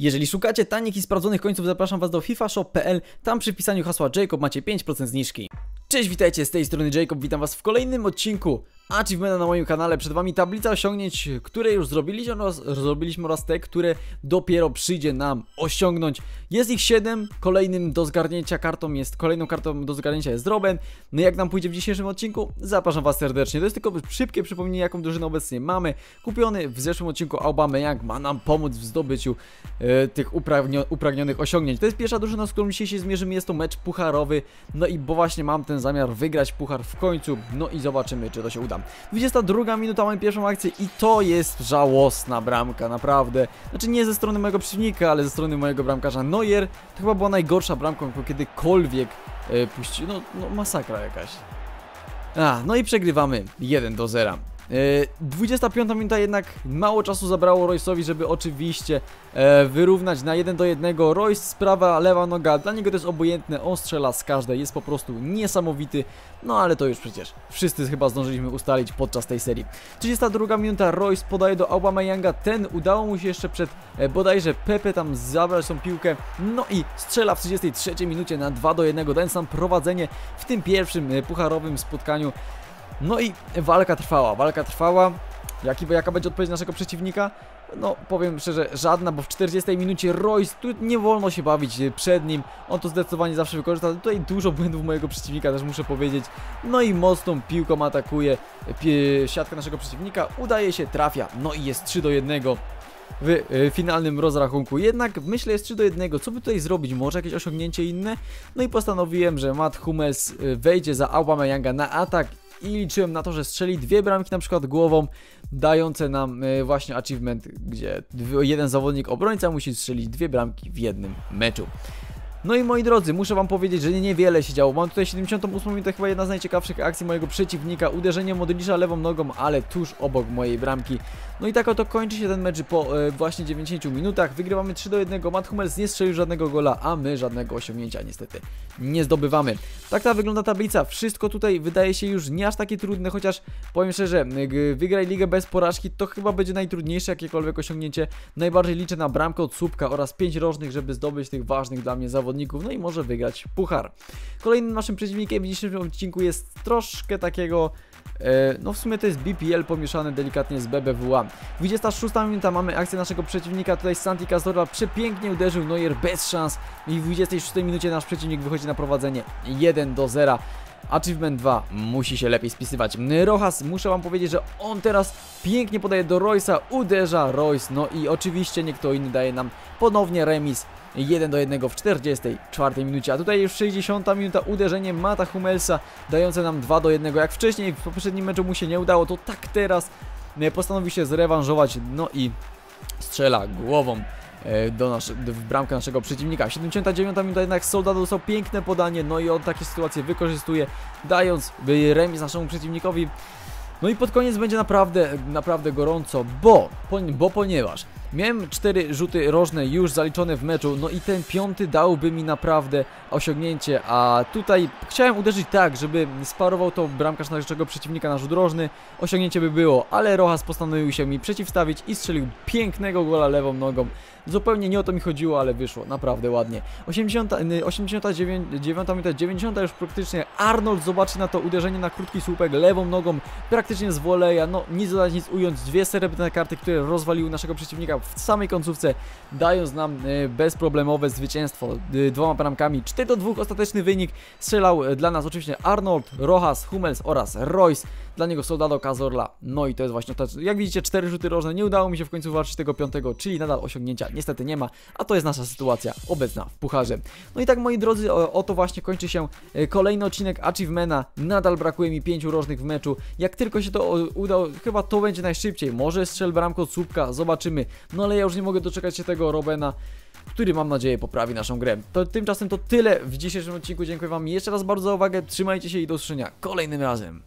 Jeżeli szukacie tanich i sprawdzonych końców, zapraszam Was do fifashop.pl. Tam przy wpisaniu hasła Jacob macie 5% zniżki. Cześć, witajcie, z tej strony Jacob, witam Was w kolejnym odcinku Achievementa na moim kanale. Przed Wami tablica osiągnięć, które już zrobiliśmy oraz, zrobiliśmy oraz te, które dopiero przyjdzie nam osiągnąć. Jest ich 7, kolejnym do zgarnięcia kartą jest, kolejną kartą do zgarnięcia jest Robin. No jak nam pójdzie w dzisiejszym odcinku? Zapraszam Was serdecznie. To jest tylko szybkie przypomnienie, jaką drużynę obecnie mamy. Kupiony w zeszłym odcinku Aubameyang ma nam pomóc w zdobyciu e, tych upragnio, upragnionych osiągnięć. To jest pierwsza drużyna, z którą dzisiaj się zmierzymy, jest to mecz pucharowy. No i bo właśnie mam ten zamiar wygrać puchar w końcu. No i zobaczymy, czy to się uda. 22 minuta mamy pierwszą akcję i to jest żałosna bramka, naprawdę. Znaczy nie ze strony mojego przeciwnika, ale ze strony mojego bramkarza Neuer. To chyba była najgorsza bramka, jaką kiedykolwiek e, puścił. No, no masakra jakaś. A, no i przegrywamy 1 do 0. 25 e, minuta jednak mało czasu zabrało Royce'owi, żeby oczywiście e, wyrównać na 1 do 1. Royce sprawa lewa noga, dla niego to jest obojętne, on strzela z każdej, jest po prostu niesamowity, no ale to już przecież wszyscy chyba zdążyliśmy ustalić podczas tej serii. 32 minuta, Royce podaje do Aubameyanga, ten udało mu się jeszcze przed e, bodajże Pepe tam zabrać tą piłkę, no i strzela w 33 minucie na 2 do 1, dając nam prowadzenie w tym pierwszym pucharowym spotkaniu. No i walka trwała, walka trwała. Jaki, jaka będzie odpowiedź naszego przeciwnika? No, powiem szczerze, żadna, bo w 40 minucie Royce, tu nie wolno się bawić e, przed nim. On to zdecydowanie zawsze wykorzysta. Tutaj dużo błędów mojego przeciwnika, też muszę powiedzieć. No i mocną piłką atakuje e, siatkę naszego przeciwnika. Udaje się, trafia. No i jest 3 do 1 w e, finalnym rozrachunku. Jednak myślę jest 3 do 1. Co by tutaj zrobić? Może jakieś osiągnięcie inne? No i postanowiłem, że Matt Hummels wejdzie za Aubameyanga na atak i liczyłem na to, że strzeli dwie bramki na przykład głową, dające nam e, właśnie achievement, gdzie jeden zawodnik obrońca musi strzelić dwie bramki w jednym meczu. No i moi drodzy, muszę wam powiedzieć, że niewiele się działo. Mam tutaj 78 minut, chyba jedna z najciekawszych akcji mojego przeciwnika. Uderzenie Modlicza lewą nogą, ale tuż obok mojej bramki. No i tak oto kończy się ten mecz po e, właśnie 90 minutach. Wygrywamy 3 do 1. Matt Hummels nie strzelił żadnego gola, a my żadnego osiągnięcia niestety nie zdobywamy. Tak ta wygląda tablica. Wszystko tutaj wydaje się już nie aż takie trudne, chociaż powiem szczerze, wygraj ligę bez porażki to chyba będzie najtrudniejsze jakiekolwiek osiągnięcie. Najbardziej liczę na bramkę od słupka oraz 5 rożnych, żeby zdobyć tych ważnych dla mnie zawodników, no i może wygrać puchar. Kolejnym naszym przeciwnikiem w dzisiejszym odcinku jest troszkę takiego E, no w sumie to jest BPL pomieszane delikatnie z BBWA. 26 minuta mamy akcję naszego przeciwnika, tutaj Santi Cazorla przepięknie uderzył Neuer bez szans i w 26 minucie nasz przeciwnik wychodzi na prowadzenie 1 do 0. Achievement 2 musi się lepiej spisywać. Rojas, muszę wam powiedzieć, że on teraz pięknie podaje do Royce'a, uderza Royce, no i oczywiście nie kto inny daje nam ponownie remis 1 do 1 w 44 minucie, a tutaj już 60 minuta uderzenie Mata Hummelsa dające nam 2 do 1, jak wcześniej w poprzednim meczu mu się nie udało, to tak teraz postanowi się zrewanżować, no i strzela głową e, do nasz, w bramkę naszego przeciwnika. 79 minuta jednak Soldado dostał piękne podanie, no i on takie sytuacje wykorzystuje, dając remis naszemu przeciwnikowi. No i pod koniec będzie naprawdę, naprawdę gorąco, bo, bo ponieważ Miałem cztery rzuty rożne już zaliczone w meczu, no i ten piąty dałby mi naprawdę osiągnięcie, a tutaj chciałem uderzyć tak, żeby sparował to bramkarz naszego przeciwnika na rzut rożny, osiągnięcie by było, ale Rojas postanowił się mi przeciwstawić i strzelił pięknego gola lewą nogą. Zupełnie nie o to mi chodziło, ale wyszło naprawdę ładnie. 80, 89 minuta, 90 już praktycznie. Arnold zobaczy na to uderzenie na krótki słupek lewą nogą, praktycznie z woleja, no nic dodać, nic ująć, dwie srebrne karty, które rozwaliły naszego przeciwnika w samej końcówce, dając nam e, bezproblemowe zwycięstwo e, dwoma bramkami. 4 do 2 ostateczny wynik strzelał e, dla nas oczywiście Arnold, Rojas, Hummels oraz Royce. Dla niego Soldado Cazorla. No i to jest właśnie to. Jak widzicie, cztery rzuty rożne. Nie udało mi się w końcu walczyć tego piątego, czyli nadal osiągnięcia niestety nie ma. A to jest nasza sytuacja obecna w pucharze. No i tak moi drodzy, o, oto właśnie kończy się kolejny odcinek Achievementa. Nadal brakuje mi pięciu rożnych w meczu. Jak tylko się to uda, chyba to będzie najszybciej. Może strzel bramkę od słupka, zobaczymy. No ale ja już nie mogę doczekać się tego Robena który mam nadzieję poprawi naszą grę. To tymczasem to tyle w dzisiejszym odcinku. Dziękuję Wam jeszcze raz bardzo za uwagę. Trzymajcie się i do usłyszenia kolejnym razem.